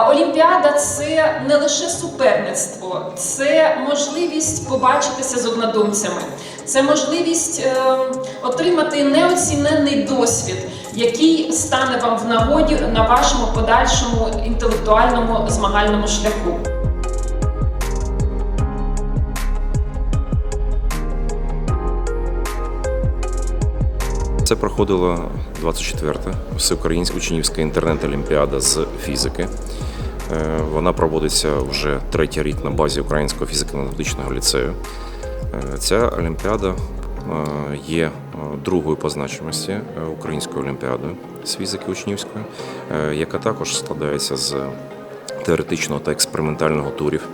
Олімпіада це не лише суперництво, це можливість побачитися з однодумцями, це можливість е, отримати неоціненний досвід, який стане вам в нагоді на вашому подальшому інтелектуальному змагальному шляху. Це проходила 24-та всеукраїнська учнівська інтернет-олімпіада з фізики. Е, Вона проводиться вже третій рік на базі Українського фізико-математичного ліцею. Е, Ця олімпіада е, є другою по значимості українською олімпіадою з фізики учнівської, яка також складається з теоретичного та експериментального турів.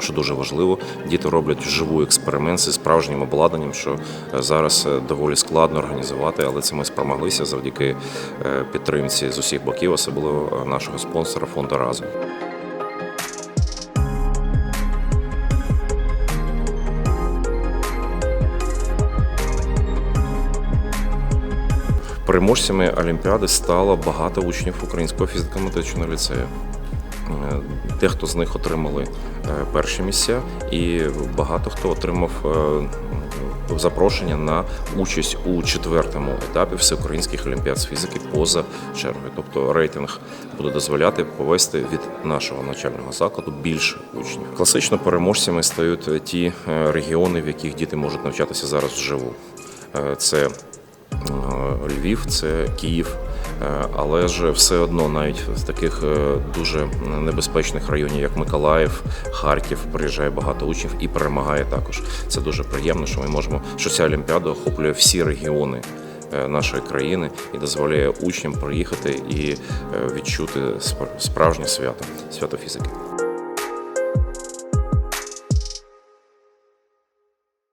Що дуже важливо, діти роблять вживу експеримент зі справжнім обладнанням, що е, зараз е, доволі складно організувати, але це ми спромоглися завдяки е, підтримці з усіх боків, особливо нашого спонсора фонду разом. Переможцями Олімпіади стало багато учнів Українського фізико-математичного ліцею. Дехто з них отримали е, перші місця, і багато хто отримав е, запрошення на участь у четвертому етапі всеукраїнських олімпіад з фізики поза чергою. Тобто рейтинг буде дозволяти повести від нашого навчального закладу більше учнів. Класично переможцями стають ті е, регіони, в яких діти можуть навчатися зараз вживу. Це Львів, це Київ. Е, Але ж все одно, навіть з таких е, дуже небезпечних районів, як Миколаїв, Харків, приїжджає багато учнів і перемагає також. Це дуже приємно, що ми можемо, що ця олімпіада охоплює всі регіони е, нашої країни і дозволяє учням приїхати і відчути справжнє свято свято фізики.